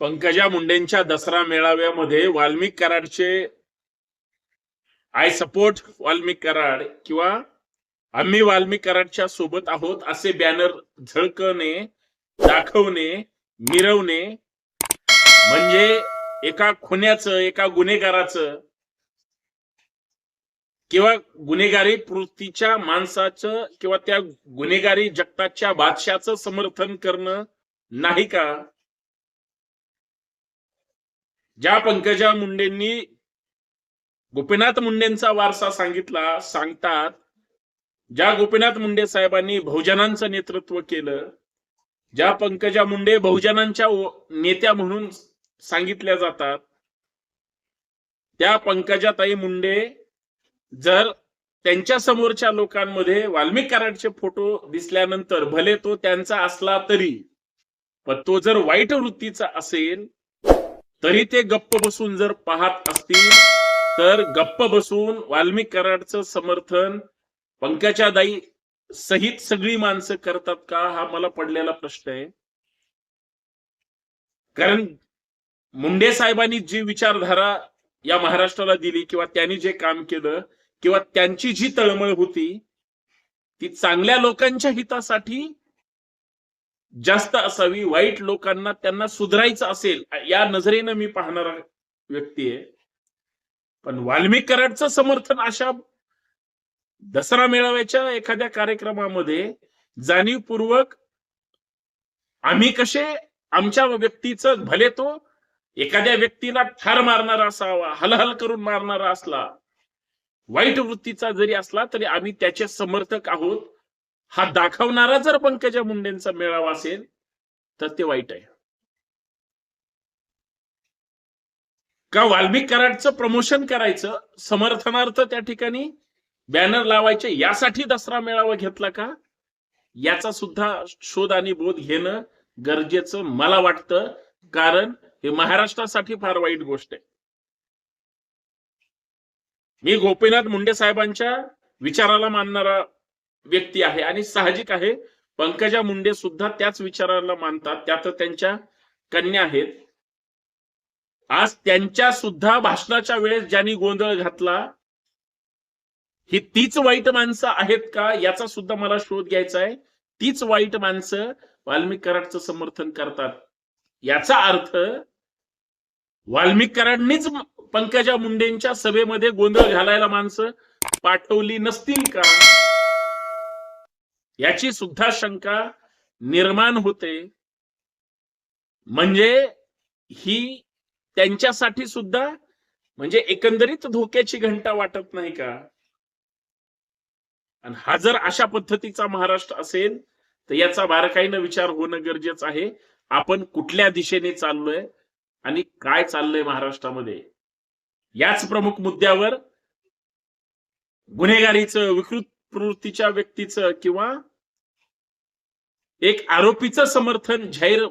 पंकजा मुंडेंच्या दसरा मेळाव्यामध्ये वाल्मिक कराडचे आय सपोर्ट वाल्मिक कराड किंवा आम्ही वाल्मिक कराडच्या सोबत आहोत असे बॅनर झळकणे दाखवणे मिरवणे म्हणजे एका खुन्याचं एका गुन्हेगाराचं किंवा गुन्हेगारी वृत्तीच्या माणसाचं किंवा त्या गुन्हेगारी जगताच्या बादशाचं समर्थन करणं नाही का? ज्या पंकजा मुंडेंनी गोपीनाथ मुंडेंचा वारसा सांगितला सांगतात ज्या गोपीनाथ मुंडे साहेबांनी बहुजनांचं नेतृत्व केलं ज्या पंकजा मुंडे बहुजनांच्या नेत्या म्हणून सांगितल्या जातात त्या पंकजाताई मुंडे जर त्यांच्या समोरच्या लोकांमध्ये वाल्मिक कराडचे फोटो दिसल्यानंतर भले तो त्यांचा असला तरी पण तो जर वाईट वृत्तीचा असेल तरी ते गप्प बसून जर पाहत असतील तर गप्प बसून वाल्मिक कराडचं समर्थन पंकजादाई सहित सगळी माणसं करतात का हा मला पडलेला प्रश्न आहे. कारण मुंडे साहेबांनी जी विचारधारा या महाराष्ट्राला दिली किंवा त्यांनी जे काम केलं किंवा त्यांची जी तळमळ होती ती चांगल्या लोकांच्या हितासाठी जास्त असावी वाईट लोकांना त्यांना सुधारायचं असेल या नजरेनं मी पाहणारा व्यक्ती आहे. पण वाल्मिक कराडचं समर्थन अशा दसरा मेळाव्याच्या एखाद्या कार्यक्रमामध्ये जाणीवपूर्वक आम्ही कसे आमच्या व्यक्तीचं भले तो एखाद्या व्यक्तीला ठार मारणारा असावा हलहल करून मारणारा असला वाईट वृत्तीचा जरी असला तरी आम्ही त्याचे समर्थक आहोत. हा दाखवणारा जर पंकजा मुंडेंचा मेळावा असेल तर ते वाईट आहे. का वाल्मिक कराडचं प्रमोशन करायचं समर्थनार्थ त्या ठिकाणी बॅनर लावायचे यासाठी दसरा मेळावा घेतला का? याचा सुद्धा शोध आणि बोध घेणं गरजेचं मला वाटतं कारण हे महाराष्ट्रासाठी फार वाईट गोष्ट आहे. मी गोपीनाथ मुंडे साहेबांच्या विचाराला मानणारा व्यक्ती आहे आणि साहजिक आहे. पंकजा मुंडे सुद्धा त्याच विचाराला मानतात. त्यात त्यांच्या कन्या आहेत. आज त्यांच्या सुद्धा भाषणाच्या वेळेस ज्यांनी गोंधळ घातला ही तीच वाईट माणसं आहेत का याचा सुद्धा मला शोध घ्यायचा आहे. तीच वाईट माणसं वाल्मिक कराडचं समर्थन करतात. याचा अर्थ वाल्मिक कराडनीच पंकजा मुंडेंच्या सभेमध्ये गोंधळ घालायला माणसं पाठवली नसतील का? याची सुद्धा शंका निर्माण होते. म्हणजे ही त्यांच्यासाठी सुद्धा म्हणजे एकंदरीत धोक्याची घंटा वाटत नाही का? आणि हा जर अशा पद्धतीचा महाराष्ट्र असेल तर याचा बारकाईनं विचार होणं गरजेचं आहे. आपण कुठल्या दिशेने चाललोय आणि काय चाललंय महाराष्ट्रामध्ये? याच प्रमुख मुद्द्यावर गुन्हेगारीचं विकृत प्रवृत्तीच्या व्यक्तीचं किंवा एक आरोपीचं समर्थन जाहीर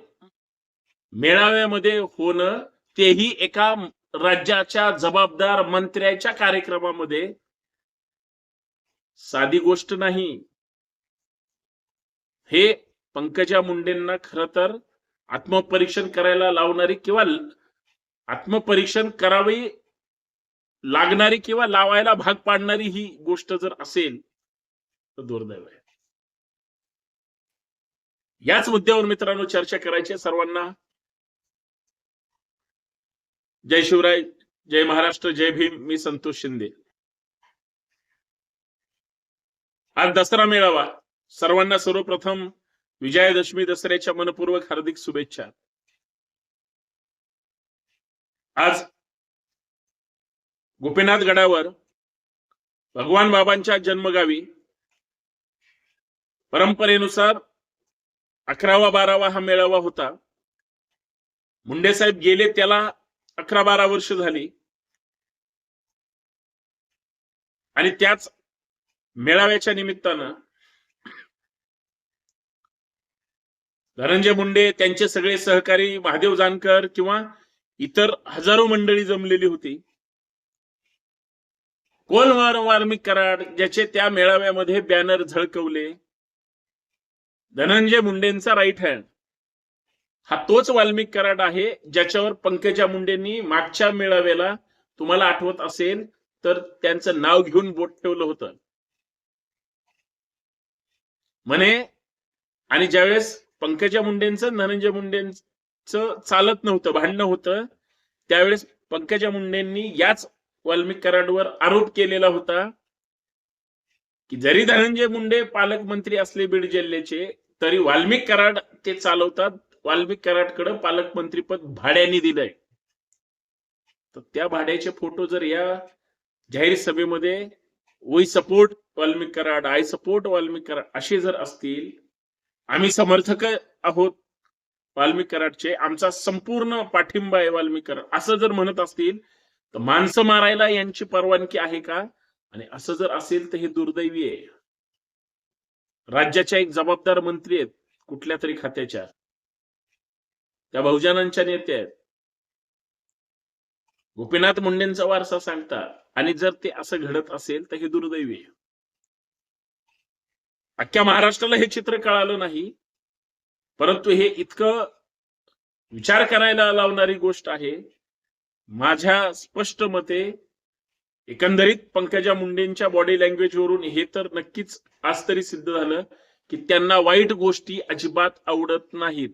मेळाव्यामध्ये होणं तेही एका राज्याच्या जबाबदार मंत्र्याच्या कार्यक्रमामध्ये साधी गोष्ट नाही. हे पंकजा मुंडेंना खर तर आत्मपरीक्षण करायला लावणारी किंवा आत्मपरीक्षण करावी लागणारी किंवा लावायला भाग पाडणारी ही गोष्ट जर असेल तर दुर्दैव आहे. याच मुद्द्यावर मित्रांनो चर्चा करायची आहे सर्वांना. जय शिवराय जय महाराष्ट्र जय भीम मी संतोष शिंदे. आज दसरा मेळावा. सर्वांना सर्वप्रथम विजयादशमी दसऱ्याच्या मनपूर्वक हार्दिक शुभेच्छा. आज गोपीनाथ गडावर भगवान बाबांच्या जन्मगावी परंपरेनुसार अकरावा बारावा हा मेळावा होता. मुंडे साहेब गेले त्याला अकरा बारा वर्ष झाली. आणि त्याच मेळाव्याच्या निमित्तानं धनंजय मुंडे त्यांचे सगळे सहकारी महादेव जानकर किंवा इतर हजारो मंडळी जमलेली होती. कोण वार वाल्मिक कराड ज्याचे त्या मेळाव्यामध्ये बॅनर झळकवले. धनंजय मुंडेंचा राईट हँड हा तोच वाल्मिक कराड आहे ज्याच्यावर पंकजा मुंडेंनी मागच्या मेळाव्याला तुम्हाला आठवत असेल तर त्यांचं नाव घेऊन बोट ठेवलं होतं. म्हणे आणि ज्यावेळेस पंकजा मुंडेंचं धनंजय मुंडेंचं चालत नव्हतं भांडणं होतं त्यावेळेस पंकजा मुंडेंनी याच वाल्मिक कराडवर आरोप केलेला होता. की जरी धनंजय मुंडे पालकमंत्री असले बीड जिल्ह्याचे तरी वाल्मिक कराड ते चालवतात. वाल्मिक कराडकडे पालकमंत्रीपद भाड्याने दिलंय. तर त्या भाड्याचे फोटो जर या जाहीर सभेमध्ये we support Valmik Karad I support Valmik Karad असे जर असतील आम्ही समर्थक आहोत वाल्मिक कराडचे आमचा संपूर्ण पाठिंबा आहे वाल्मिक कराड असं जर म्हणत असतील तर माणसं मारायला यांची परवानगी आहे का? आणि असं जर असेल तर हे दुर्दैवी आहे. राज्याच्या एक जबाबदार मंत्री आहेत कुठल्या तरी खात्याच्या. त्या बहुजनांच्या नेत्या आहेत. गोपीनाथ मुंडेंचा वारसा सांगता आणि जर ते असं घडत असेल तर हे दुर्दैवी आहे. अख्ख्या महाराष्ट्राला हे चित्र कळालं नाही परंतु हे इतकं विचार करायला लावणारी गोष्ट आहे. माझ्या स्पष्ट मते एकंदरीत पंकजा मुंडेंच्या बॉडी लँग्वेज वरून हे तर नक्कीच आज तरी सिद्ध झालं की त्यांना वाईट गोष्टी अजिबात आवडत नाहीत.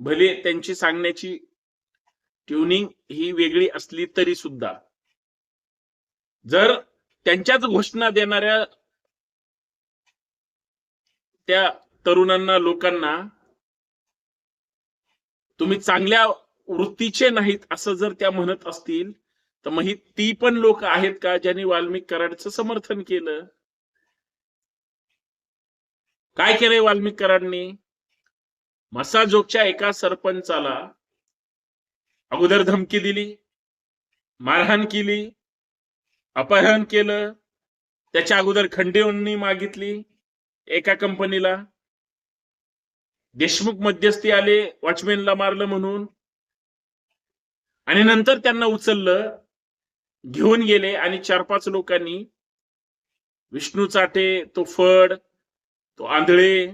भले त्यांची सांगण्याची ट्युनिंग ही वेगळी असली तरी सुद्धा. जर त्यांच्याच घोषणा देणाऱ्या त्या तरुणांना लोकांना तुम्ही चांगल्या वृत्तीचे नाहीत असं जर त्या म्हणत असतील तर मग ही ती पण लोक आहेत का ज्यांनी वाल्मिक कराडचं समर्थन केलं? काय केलंय वाल्मिक कराडनी? मसाजोगच्या एका सरपंचाला अगोदर धमकी दिली मारहाण केली अपहरण केलं त्याच्या अगोदर खंडेवणी मागितली एका कंपनीला. देशमुख मध्यस्थी आले वॉचमॅनला मारलं म्हणून. आणि नंतर त्यांना उचललं घेऊन गेले आणि चार पाच लोकांनी विष्णू चाटे तो फड तो आंधळे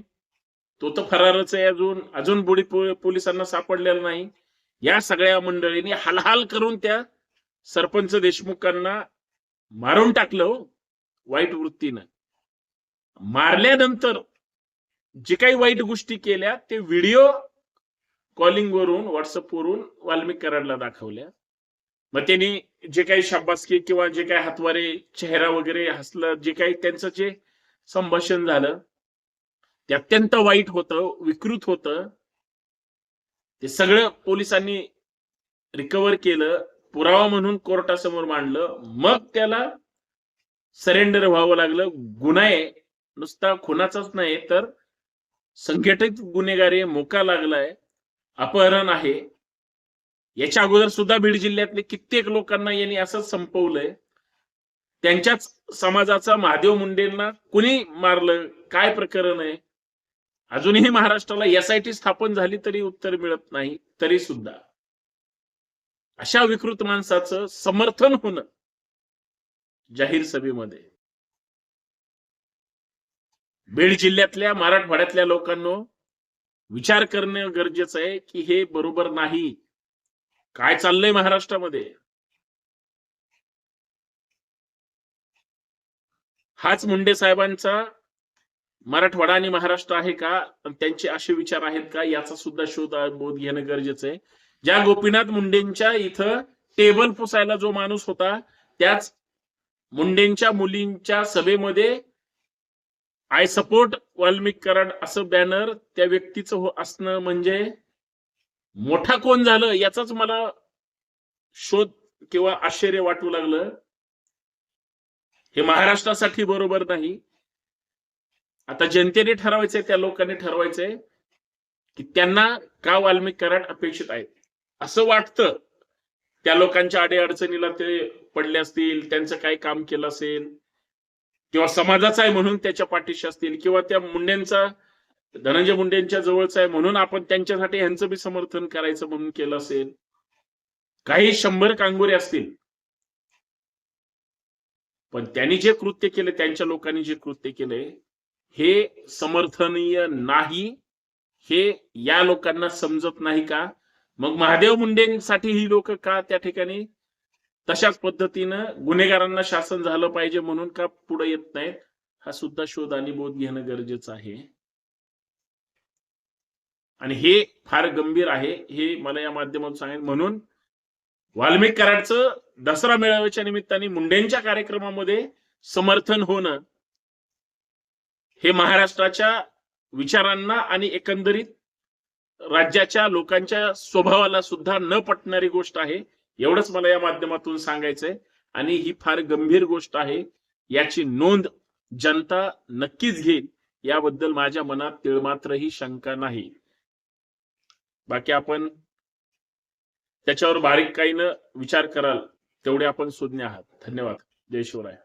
तो तर फरारच आहे अजून अजून बुडी पो- पोलिसांना सापडलेला नाही. या सगळ्या मंडळींनी हालहाल करून त्या सरपंच देशमुखांना मारून टाकलं हो, वाईट वृत्तीनं. मारल्यानंतर जे काही वाईट गोष्टी केल्या ते व्हिडिओ कॉलिंग वरून व्हॉट्सअप वरून वाल्मिक कराडला दाखवल्या. मग त्यांनी जे काही शाबासकी किंवा जे काही हातवारे चेहरा वगैरे हसलं जे काही त्यांचं जे संभाषण झालं ते अत्यंत वाईट होतं विकृत होतं. ते सगळं पोलिसांनी रिकवर केलं पुरावा म्हणून कोर्टासमोर मांडलं. मग त्याला सरेंडर व्हावं लागलं. गुन्हा आहे. नुसता खुनाचाच नाही तर संघटित गुन्हेगारी मोका लागलाय अपहरण आहे. याच्या अगोदर सुद्धा बीड जिल्ह्यातले कित्येक लोकांना यांनी असंच संपवलंय. त्यांच्याच समाजाचा महादेव मुंडेंना कुणी मारलं? काय प्रकरण आहे? अजूनही महाराष्ट्राला एसआयटी स्थापन झाली तरी उत्तर मिळत नाही तरी सुद्धा. अशा विकृत माणसाचं समर्थन होणं जाहीर सभेमध्ये. बीड जिल्ह्यातल्या मराठवाड्यातल्या लोकांना विचार करणं गरजेचं आहे की हे बरोबर नाही. काय चाललंय महाराष्ट्रामध्ये? हाच मुंडे साहेबांचा मराठवाडा आणि महाराष्ट्र आहे का? त्यांचे असे विचार आहेत का? याचा सुद्धा शोध बोध घेणं गरजेचं आहे. ज्या गोपीनाथ मुंडेंच्या इथं टेबल पुसायला जो माणूस होता त्याच मुंडेंच्या मुलींच्या सभेमध्ये आय सपोर्ट वाल्मिक कराड असं बॅनर त्या व्यक्तीचं हो असणं म्हणजे मोठा कोण झालं याचाच मला शोध किंवा आश्चर्य वाटू लागलं. हे महाराष्ट्रासाठी बरोबर नाही. आता जनतेने ठरवायचंय त्या लोकांनी ठरवायचंय की त्यांना का वाल्मिक कराड अपेक्षित आहेत? असं वाटतं. त्या लोकांच्या अडीअडचणीला ते पडले असतील त्यांचं काय काम केलं असेल? किंवा समाजाचा आहे म्हणून त्याच्या पाठीशी असतील किंवा त्या मुंड्यांचा धनंजय मुंडेंच्या जवळच आहे. म्हणून आपण त्यांच्यासाठी ह्यांचं बी समर्थन करायचं म्हणून केलं असेल. काही शंभर कांगोरे असतील. पण त्यांनी जे कृत्य केले त्यांच्या लोकांनी जे कृत्य केले हे समर्थनीय नाही. हे या लोकांना समजत नाही का? मग महादेव मुंडेंसाठी ही लोक का त्या ठिकाणी? तशाच पद्धतीनं गुन्हेगारांना शासन झालं पाहिजे म्हणून का पुढे येत नाहीत? हा सुद्धा शोध आणि बोध घेणं गरजेचं आहे. आणि हे फार गंभीर आहे हे मला या माध्यमातून सांगेल म्हणून वाल्मिक कराडचं दसरा मेळाव्याच्या निमित्ताने मुंडेंच्या कार्यक्रमामध्ये समर्थन होणं हे महाराष्ट्राच्या विचारांना आणि एकंदरीत राज्याच्या लोकांच्या स्वभावाला सुद्धा न पटणारी गोष्ट आहे. एवढंच मला या माध्यमातून सांगायचंय. आणि ही फार गंभीर गोष्ट आहे. याची नोंद जनता नक्कीच घेईल. याबद्दल माझ्या मनात तिळमात्रही शंका नाही. बाकी आपण त्याच्यावर बारीक काहीनं विचार कराल तेवढे आपण सुज्ञ आहात. धन्यवाद. जय शिवराय.